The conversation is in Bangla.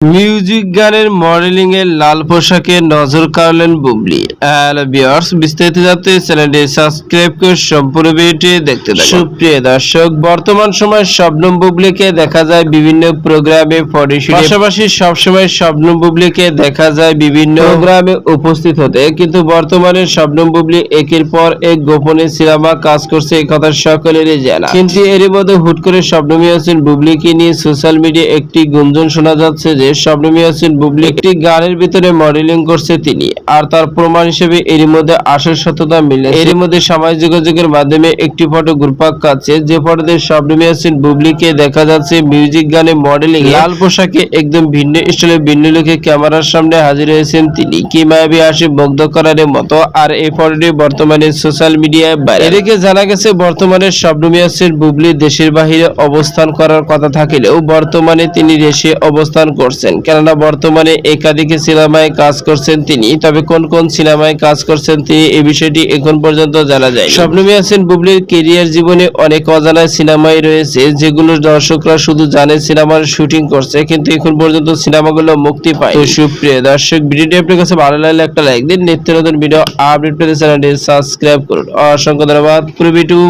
new মিউজিক গানের মডেলিং এর লাল পোশাকে নজর কাড়লেন বুবলি। হ্যালো ভিউয়ার্স, বিস্তারিত জানতে চ্যানেলটি সাবস্ক্রাইব করে সম্পূর্ণ ভিডিওটি দেখতে থাকুন। সুপ্রিয় দর্শক, বর্তমান সময় শবনম বুবলিকে দেখা যায় বিভিন্ন প্রোগ্রামে, ফটোশুট পাশাপাশি সবসময় শবনম বুবলিকে দেখা যায় বিভিন্ন প্রোগ্রামে উপস্থিত হতে। কিন্তু বর্তমানে শবনম বুবলি একের পর এক গোপনে সিনেমা কাজ করছে এই কথা সকলেরই জানা। কিন্তু এরই মধ্যে হুট করে শবনম ইয়াসিন বুবলিকে নিয়ে সোশ্যাল মিডিয়া একটি গুঞ্জন শোনা যাচ্ছে যে, শবনম ইয়াসিন বুবলি। একটি গানের ভিতরে মডেলিং করছে তিনি, আর তার প্রমাণ হিসেবে এরই মধ্যে আসল সত্যতা মিলে এরই মধ্যে সামাজিক যোগাযোগের মাধ্যমে একটি ফটো ঘুরপাক খাচ্ছে। যে ফটোতে শবনম ইয়াসিন বুবলিকে দেখা যাচ্ছে মিউজিক গানে মডেলিং লাল পোশাকে একদম ভিন্ন স্টাইলে ভিন্ন লোকে ক্যামেরার সামনে হাজির হয়েছেন তিনি। কি মায়াবী আসে মুগ্ধ করার মতো। আর এই ফটোটি বর্তমানে সোশ্যাল মিডিয়ায় এদিকে জানা গেছে, বর্তমানে শবনম ইয়াসিন বুবলি দেশের বাহিরে অবস্থান করার কথা থাকলেও বর্তমানে তিনি দেশে অবস্থান করছেন। কেননা বর্তমানে একাধিক সিনেমায় কাজ করছেন তিনি। তবে কোন কোন সিনেমায় কাজ করছেন তিনি এই বিষয়টি এখন পর্যন্ত জানা যায় শবনম ইয়াসিন বুবলির কেরিয়ার জীবনে অনেক অজানা সিনেমাই রয়েছে, যেগুলো দর্শকরা শুধু জানে সিনেমার শুটিং করছে, কিন্তু এখন পর্যন্ত সিনেমাগুলো মুক্তি পায় তো সুপ্রিয় দর্শক, ভিডিওটি আপনার কাছে ভালো লাগলে একটা লাইক দিন। নিত্য নতুন ভিডিও আপডেট পেতে চ্যানেলটি সাবস্ক্রাইব করুন। অসংখ্য ধন্যবাদ। পুরো ভিডিও।